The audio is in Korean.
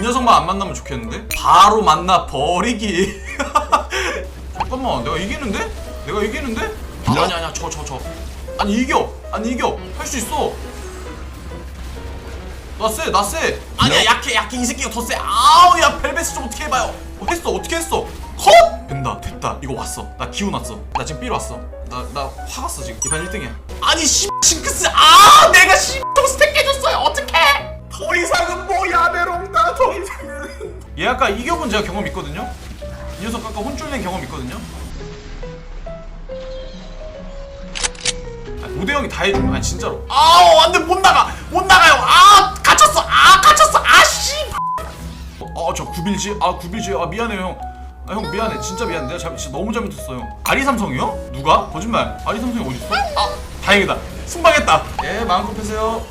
녀석만 안 만나면 좋겠는데? 바로 만나 버리기. 잠깐만 내가 이기는데? 내가 이기는데? 아니 아니 아니야 저저 저 아니 이겨. 아니 이겨. 할 수 있어. 나쎄 나쎄. 아니야 약해 약해. 이 새끼가 더쎄. 아우 야 벨벳이 좀 어떻게 해봐요. 어, 했어 어떻게 했어? 컷! 된다 됐다. 이거 왔어. 나 기운 왔어. 나 지금 삐로 왔어. 나 나 화갔어 지금. 이판 1등이야. 아니 씨 징크스. 아 내가 씨 얘 아까 이겨본 제가 경험 있거든요? 이 녀석 아까 혼쭐 낸 경험 있거든요? 아, 5대 0이 다 해준 아니 진짜로. 아우 안돼 못 나가. 못 나가요. 아 갇혔어. 아 갇혔어. 아씨. 어저 구빌지? 아 구빌지. 아 미안해요 아형 미안해. 진짜 미안해 내가 잘, 진짜 너무 잘못했어 형. 아리 삼성이요? 누가? 거짓말. 아리 삼성이 어딨어? 아 다행이다. 순방했다. 예 마음껏 펴세요